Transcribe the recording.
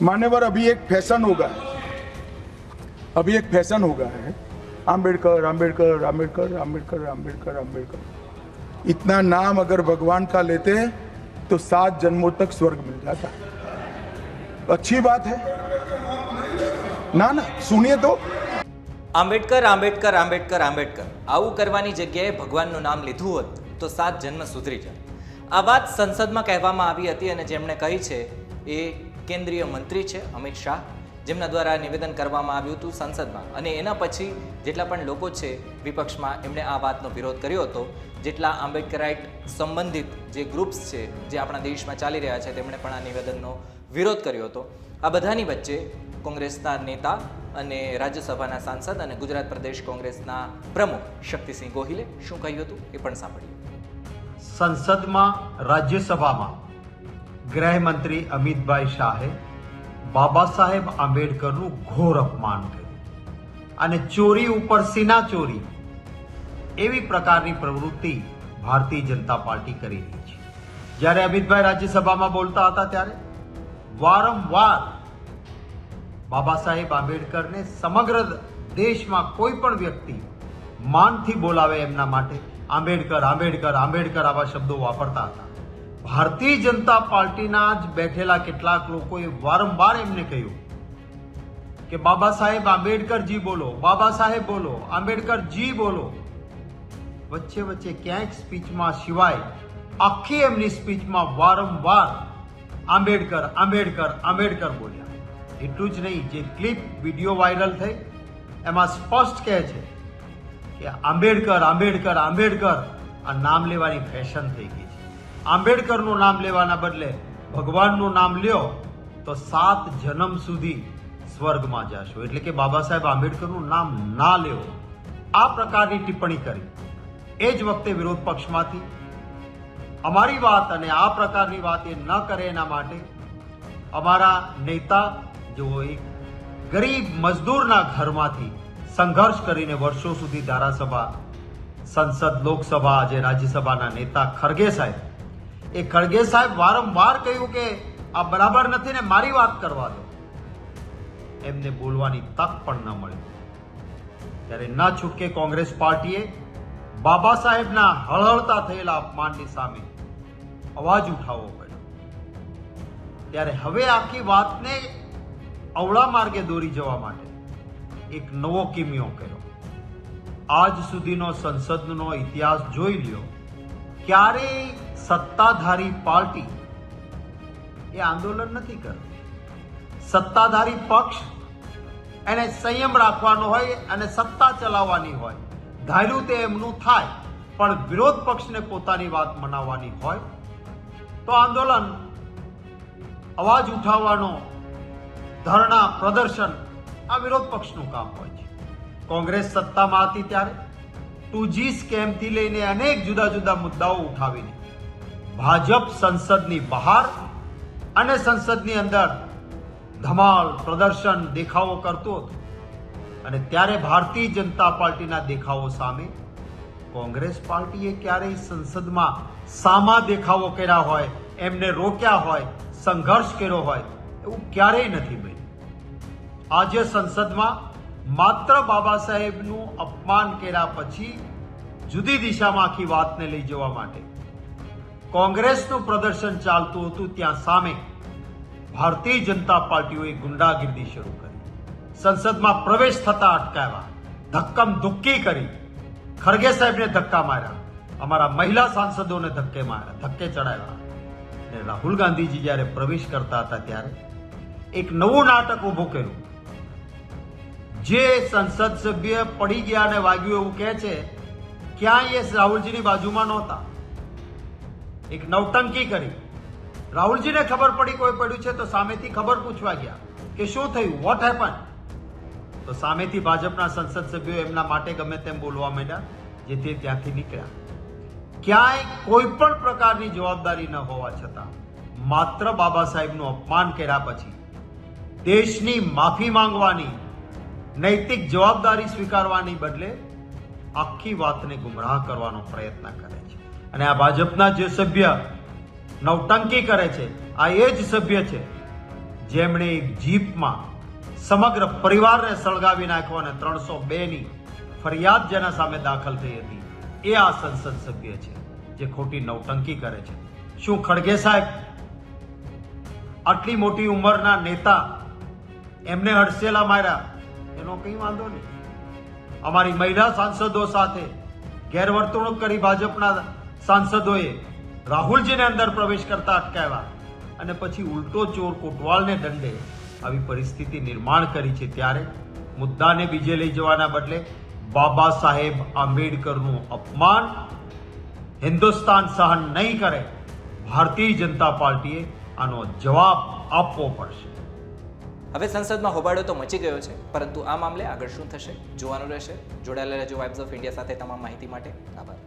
मान्यवर अभी एक फैशन हो गया है अभी एक फैशन हो गया है आम्बेडकर आम्बेडकर आम्बेडकर आम्बेडकर आम्बेडकर आम्बेडकर इतना नाम अगर भगवान का लेते हैं तो सात जन्मों तक स्वर्ग मिल जाता है अच्छी बात है ना ना सुनिए तो આંબેડકર આંબેડકર આંબેડકર આંબેડકર આવું કરવાની જગ્યાએ ભગવાનનું નામ લીધું હોત તો સાત જન્મ સુધરી જાય આ વાત સંસદમાં કહેવામાં આવી હતી અને જેમણે કહી છે એ કેન્દ્રીય મંત્રી છે અમિત શાહ. જેમના દ્વારા નિવેદન કરવામાં આવ્યું હતું સંસદમાં. અને એના પછી જેટલા પણ લોકો છે વિપક્ષમાં, એમણે આ વાતનો વિરોધ કર્યો હતો. જેટલા આંબેડકરાઇટ સંબંધિત જે ગ્રુપ્સ છે, જે આપણા દેશમાં ચાલી રહ્યા છે, તેમણે પણ આ નિવેદનનો વિરોધ કર્યો હતો. આ બધાની વચ્ચે કોંગ્રેસના નેતા અને રાજ્યસભાના સાંસદ અને ગુજરાત પ્રદેશ કોંગ્રેસના પ્રમુખ શક્તિસિંહ ગોહિલે શું કહ્યું હતું એ પણ સાંભળ્યું સંસદમાં, રાજ્યસભામાં ગૃહમંત્રી અમિતભાઈ શાહે બાબા સાહેબ આંબેડકરનું ઘોર અપમાન કર્યું. અને ચોરી ઉપર સીના ચોરી એવી પ્રકારની પ્રવૃત્તિ ભારતીય જનતા પાર્ટી કરી રહી છે. જ્યારે અમિતભાઈ રાજ્યસભામાં બોલતા હતા ત્યારે વારંવાર બાબા સાહેબ આંબેડકરને સમગ્ર દેશમાં કોઈ પણ વ્યક્તિ માનથી બોલાવે એમના માટે આંબેડકર આંબેડકર આંબેડકર આવા શબ્દો વાપરતા હતા. ભારતીય જનતા પાર્ટીના જ બેઠેલા કેટલાક લોકોએ વારંવાર એમને કહ્યું કે બાબા સાહેબ આંબેડકરજી બોલો, બાબા સાહેબ બોલો, આંબેડકરજી બોલો. વચ્ચે વચ્ચે ક્યાંક સ્પીચમાં સિવાય આખી એમની સ્પીચમાં વારંવાર આંબેડકર આંબેડકર આંબેડકર બોલ્યા. એટલું જ નહીં, જે ક્લિપ વીડિયો વાયરલ થઈ, એમાં સ્પષ્ટ કહે છે કે આંબેડકર આંબેડકર આંબેડકર, આ નામ લેવાની ફેશન થઈ ગઈ આંબેડકરનું નામ લેવાના બદલે ભગવાનનું નામ લ્યો, તો સાત જન્મ સુધી સ્વર્ગમાં જશો. એટલે કે બાબા સાહેબ આંબેડકરનું નામ ના લેવો આ પ્રકારની ટિપ્પણી કરી. એ જ વખતે વિરોધ પક્ષમાંથી અમારી વાત અને આ પ્રકારની વાત એ ન કરે એના માટે અમારા નેતા જેઓ એક ગરીબ મજદૂરના ઘરમાંથી સંઘર્ષ કરીને વર્ષો સુધી ધારાસભા, સંસદ, લોકસભા, આજે રાજ્યસભાના નેતા ખરગે સાહેબ એ ખડગે સાહેબ વારંવાર કહ્યું કે આ બરાબર નથી ને મારી વાત કરવા દો. એમને બોલવાની તક પણ ન મળી. ત્યારે ન છૂટકે કોંગ્રેસ પાર્ટીએ બાબા સાહેબના હળહળતા થયેલા અપમાનની સામે અવાજ ઉઠાવવો પડ્યો. ત્યારે હવે આખી વાતને અવળા માર્ગે દોરી જવા માટે એક નવો કિમિયો કર્યો. આજ સુધીનો સંસદનો ઇતિહાસ જોઈ લ્યો. ક્યારેય સત્તાધારી પાર્ટી એ આંદોલન નથી કરતી. સત્તાધારી પક્ષ એને સંયમ રાખવાનો હોય અને સત્તા ચલાવવાની હોય. ધાર્યું તે એમનું થાય, પણ વિરોધ પક્ષને પોતાની વાત મનાવવાની હોય, તો આંદોલન અવાજ ઉઠાવવાનો, ધરણા, પ્રદર્શન આ વિરોધ પક્ષનું કામ હોય છે. કોંગ્રેસ સત્તામાં હતી ત્યારે. ટુ જી સ્કેમથી લઈને અનેક જુદા જુદા મુદ્દાઓ ઉઠાવીને ભાજપ સંસદની બહાર અને સંસદની અંદર ધમાલ, પ્રદર્શન, દેખાવો કરતો હતો. અને ત્યારે ભારતીય જનતા પાર્ટીના દેખાવો સામે કોંગ્રેસ પાર્ટીએ ક્યારેય સંસદમાં સામા દેખાવો કર્યા હોય, એમને રોક્યા હોય, સંઘર્ષ કર્યો હોય, એવું ક્યારેય નથી બન્યું. આજે સંસદમાં માત્ર બાબા સાહેબનું અપમાન કર્યા પછી જુદી દિશામાં આખી વાતને લઈ જવા માટે કોંગ્રેસનું પ્રદર્શન ચાલતું હતું ત્યાં સામે. ભારતીય જનતા પાર્ટીઓએ ગુંડાગીર્દી શરૂ કરી. સંસદમાં પ્રવેશ થતા અટકાવ્યા. ધક્કમ ધુક્કી કરી. ખરગે સાહેબને ધક્કા માર્યા. અમારા મહિલા સાંસદોને ધક્કે માર્યા, ધક્કે ચડાવ્યા. અને રાહુલ ગાંધીજી જ્યારે પ્રવેશ કરતા હતા ત્યારે એક નવું નાટક ઊભું કર્યું. જે સંસદ સભ્ય પડી ગયા અને વાગ્યું એવું કહે છે, ક્યાંય એ રાહુલજીની બાજુમાં નહોતા. એક નવટંકી કરી. રાહુલજીને ખબર પડી કોઈ પડ્યું છે તો સામેથી ખબર પૂછવા ગયા કે શું થયું? વોટ હેપન તો સામેથી ભાજપના સંસદ સભ્યો એમના માટે ગમે તેમ બોલવા માંડ્યા, જેથી ત્યાંથી નીકળ્યા. ક્યાંય કોઈ પણ પ્રકારની જવાબદારી ન હોવા છતાં, માત્ર બાબા સાહેબનું અપમાન કર્યા પછી, દેશની માફી માંગવાની, નૈતિક જવાબદારી સ્વીકારવાની બદલે આખી વાતને ગુમરાહ કરવાનો પ્રયત્ન કરે છે. અને આ ભાજપના જે સભ્ય નવટંકી કરે છે, આ એ જ સભ્ય છે, જેમણે એક જીપમાં સમગ્ર પરિવારને સળગાવી નાખ્યો અને ત્રણસો બેની ફરિયાદ જેના સામે દાખલ થઈ હતી. એ આ સંસદ સભ્ય છે, જે ખોટી નવટંકી કરે છે. શું ખડગે સાહેબ, આટલી મોટી ઉંમરના નેતા એમને હડસેલા માર્યા? એનો કંઈ વાંધો નહીં. અમારી મહિલા સાંસદો સાથે ગેરવર્તણૂક કરી ભાજપના સાંસદોએ રાહુલજીને અંદર પ્રવેશ કરતા અટકાવ્યા અને પછી ઉલટો ચોર કોટવાલને દંડે આવી પરિસ્થિતિ નિર્માણ કરી છે ત્યારે મુદ્દાને બીજે લઈ જવાના બદલે બાબા સાહેબ આંબેડકરનું અપમાન હિન્દુસ્તાન સહન નહીં કરે, ભારતીય જનતા પાર્ટીએ આનો જવાબ આપવો પડશે. હવે સંસદમાં હોબાળો તો મચી ગયો છે, પરંતુ આ મામલે આગળ શું થશે, જોવાનું રહેશે. જોડાયેલા રહેજો વાઇબ્સ ઓફ ઇન્ડિયા સાથે તમામ માહિતી માટે. આભાર.